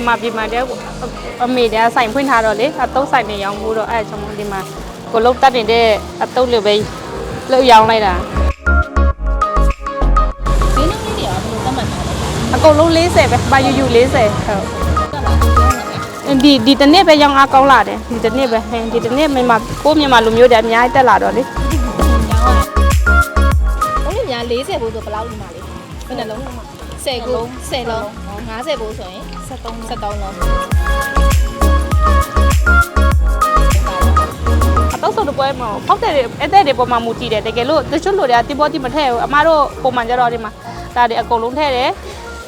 မြန်မာပြည်မှာတဲ့အမေတည်းဆိုင်ဖွင့်ထားတော့လေအတုပ်ဆိုင်နေရောင်းဖို့တော့အဲ့ဒါကြောင့်မို့ဒီမှာကိုလုံးတက်နေတဲ့အတုပ်လိုပဲလောက်ရောင်းလိုက်တာဈေးနှုန်းလေးတွေကဘယ်လိုသတ်မှတ်ထားလဲအကုန်လုံး40ပဲဘာယူယူ40ဟုတ်ကလာပြောနေတယ်ဒီဒီတစ်နေ့ပဲရောင်းအားကောင်းလာတယ်ဒီတစ်နေ့ပဲဟင်းဒီတစ်နေ့မြန်မာကိုမြန်မာလူမျိုးတွေအများကြီးတက်လာတော့လေ။ရောင်းရတယ်။ဘုန်းကြီးများ40ဘိုးဆိုဘယ်လောက်ဒီမှာလဲ။ဘယ်နှလုံးလုံး 10ကို10လုံး50ဘိုးဆိုရင်73 73လုံးအတော့ဆိုတပွဲမှာဖောက်တဲ့တွေအဲ့တဲ့တွေပေါ်မှာမူတည်တယ်တကယ်လို့တချို့လူတွေကတိပေါ်တိမထည့်ဘူးအမတို့ပုံမှန်ကြတော့ဒီမှာဒါတွေအကုန်လုံးထည့်တယ်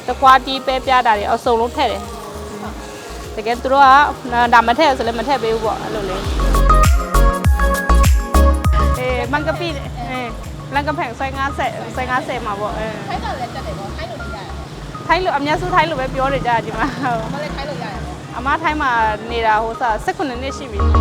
တကွာတီးပဲပြတာတွေအစုံလုံးထည့်တယ်တကယ်သူတို့ကဒါမထည့်ဆိုလည်းမထည့်ပေးဘူးပေါ့အဲ့လိုလေအေးမန်ကပီအေးလန်ကဖက်ဆိုင်50 50မှာပေါ့အဲ။ခိုင်းတာလည်းတက်တယ်ပေါ့။ခိုင်းလို့လည်းရတယ် ထိုင်းလိုအများစုထိုင်းလိုပဲပြောနေကြတာဒီမှာဟုတ်။မလည်းခိုင်းလို့ရတယ်ပေါ့အမထိုင်းမှာနေတာဟိုစား18နှစ်ရှိပြီဟို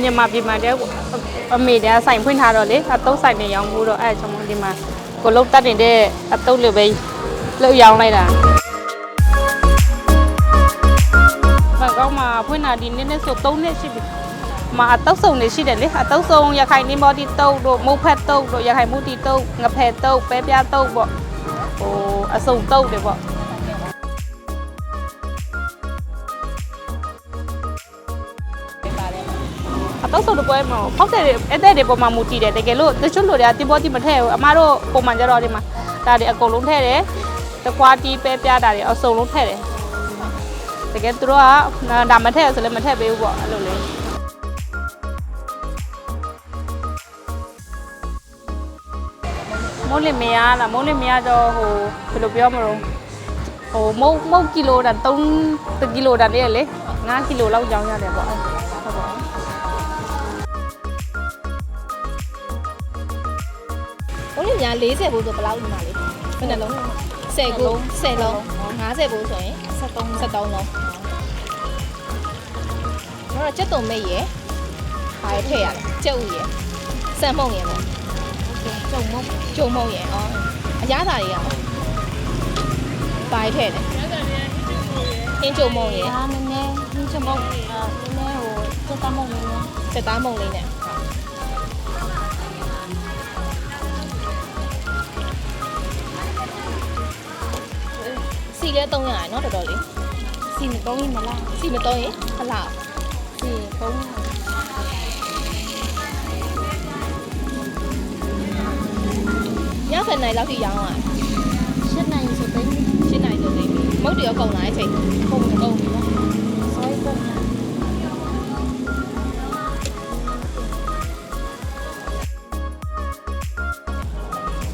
မြန်မာပြည်မှာတဲ့အမေတည်းဆိုင်ဖွင့်ထားတော့လေအတုပ်ဆိုင်နေရောင်းဖို့တော့အဲ့ဒါကြောင့်မို့ဒီမှာ ကိုလုံးတက်နေတဲ့အတုပ်လိုပဲလောက်ရောင်းလိုက်တာဘန်ကောက်မှာဖွင့်တာဒီနေ့နဲ့ဆို3နှစ်ရှိပြီ။မှာအတုပ်စုံနေရှိတယ်လေ။အတုပ်စုံရခိုင်နင်းဘော်ဒီတုပ်တို့မုတ်ဖက်တုပ်တို့ရခိုင်မူတီတုပ်ငဖယ်တုပ်ပဲပြားတုပ်ပေါ့။ဟိုအစုံတုပ်တွေပေါ့။ပြ အတုပ်စုံတစ်ပွဲမှာဖောက်တဲ့တွေအဲ့တဲ့တွေပေါ်မှာမူတည်တယ်တကယ်လို့တချို့လူတွေကတင်ဘောတီမထည့်ဘူး။အမတို့ပုံမှန်ကြတော့ဒီမှာဒါတွေအကုန်လုံးထည့်တယ်။တကွာတီးပဲပြားတာတွေအစုံလုံးထည့်တယ်။တကယ်သူတို့ကဒါမထည့်ဆိုလည်းမထည့်ပေးဘူးပေါ့အဲ့လိုလေ။မိုးလင်မရလားမိုးလင်မရတော့ဟိုဘယ်လိုပြောမလို့ဟိုမုတ်မုတ်ကီလိုတန်3ကီလိုတန်လေးလေ5ကီလိုလောက်ကြောင်းရတယ်ပေါ့ ဟုတ်ပါဘုန်းကြီးများ40ဘိုးဆိုဘယ်လောက်ဒီမှာလဲ။ဘယ်နှလုံးလုံး10ကို10လုံး50ဘိုးဆိုရင်73 73လုံး။တော့ကျက်တုံမိတ်ရယ်။ဘာရထည့်ရလဲ။ကျက်ဥရယ်။စံမုံရယ်ပေါ့။ကျုံမုံကျုံမုံရယ်။အော်အရသာတွေရအောင်။ဘာရထည့်လဲ။အင်းကျုံမုံရယ်ဒါနည်းနည်းဟင်းချမုံအာနည်းနည်းဟိုစက်တမုံလေးနော်စက်သားမုံလေးနဲ့ စီလဲ300ရယ်နော်တော်တော်လေးစီမကောင်းရင်မလားစီမတော့ရင်ဟလာစီကောင်းညဖက်နိုင်လောက်ထိရောင်းရရှစ်နိုင်ဆိုသိန်းရှင်းနိုင်ဆိုသိပြီမုတ်တရောကုန်လာတဲ့အချိန်ပုံမကုန်ပြီနော်ဆွဲပုံ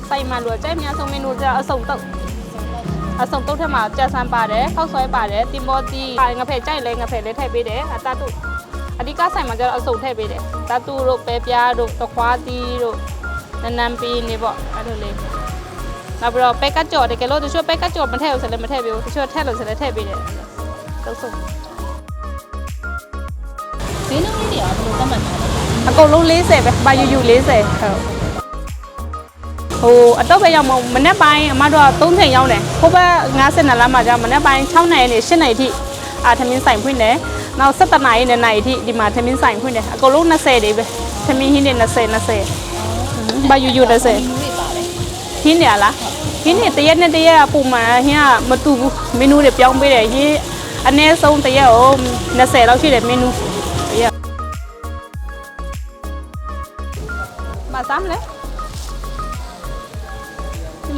စိုက်မှလို့ကြိုက်များဆုံးမင်းတို့ကျအစုံတုတ် အစုံတုတ်ထက်မှာကြက်ဆန်းပါတယ်ခောက်ဆွဲပါတယ်တင်ဘောတီငါဖဲကြိုက်လဲငါဖဲလဲထည့်ပေးတယ်အတတုအဓိကဆိုင်မှာကျတော့အစုံထည့်ပေးတယ်တတုတို့ပဲပြားတို့တခွားတီးတို့နနန်ပီးနေပေါ့အဲ့လိုလေးနောက်ပြီးတော့ပဲကတ်ကြော်တကယ်လို့တချို့ပဲကတ်ကြော်မထည့်ဘူးဆိုလည်းမထည့်ပေးဘူးတချို့ထည့်လို့ဆိုလည်းထည့်ပေးတယ်တုတ်စုံဈေးနှုန်းလေးတွေကဘယ်လိုသတ်မှတ်ထားလဲအကုန်လုံး40ပဲဘာယူယူ40ဟုတ် ဟိုအတော့ပဲရောက်မမနေ့ပိုင်းအမတို့က3ချိန်ရောက်တယ်ဟိုဘက်90နာလမ်းမှာကြာမနေ့ပိုင်း6နိုင်နေ8နိုင်အထိအာသမင်းဆိုင်ဖွင့်တယ်နောက်17နိုင်နဲ့နိုင်အထိဒီမှာသမင်းဆိုင်ဖွင့်တယ်အကုန်လုံး20တွေပဲသမင်းဟင်းတွေ20 20ဘာယူယူ30ဒီလိုပါလေဟင်းနေရလားဟင်းနေတရက်နဲ့တရက်ကပုံမှန်ဟင်းကမတူဘူးမင်းနူးတွေပြောင်းပေးတယ်ဟင်းအနည်းဆုံးတရက်ကို20လောက်ရှိတယ်မင်းနူးတရက်မစမ်းလဲဒီ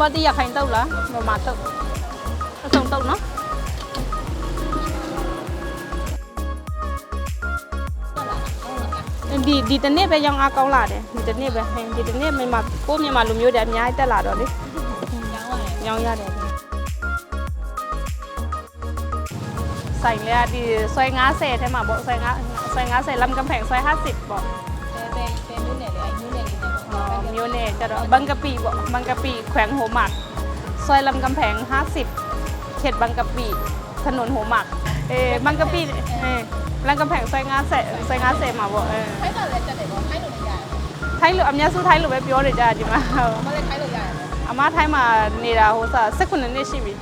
မတိရခိုင်တော့လားမမတော့အဆုံးတော့နော်ဒီဒီတနေ့ပဲရောင်းအားကောင်းလာတယ်ဒီတနေ့ပဲဟင်ဒီတနေ့မိမကိုမြင်မလူမျိုးတွေအများကြီးတက်လာတော့လေရောင်းရတယ်ဆိုင်လေဒီဆွဲ90ထဲမှာပေါ့ဆွဲ90ဆွဲ90လမ်းကံဖက်ဆွဲ50ပေါ့ บ่แน่จะบางกะปิบ่บางกะปิแขวงหัวหมัก ซอยลำกำแพง 50 เขตบางกะปิถนนหัวหมัก เออบางกะปิเออลำกำแพงซอยงาเสซอยงาเสมาบ่เออ ไทยก่อนเลยจะไหนบอกไทยหรือใหญ่ไทยหรืออันนี้สู้ไทยหรือเว็บยอหรือญาจีมา มาเลยไทยหรือใหญ่อาม่าไทยมาเนี่ดาโหซาสักคนนึงในชีวิต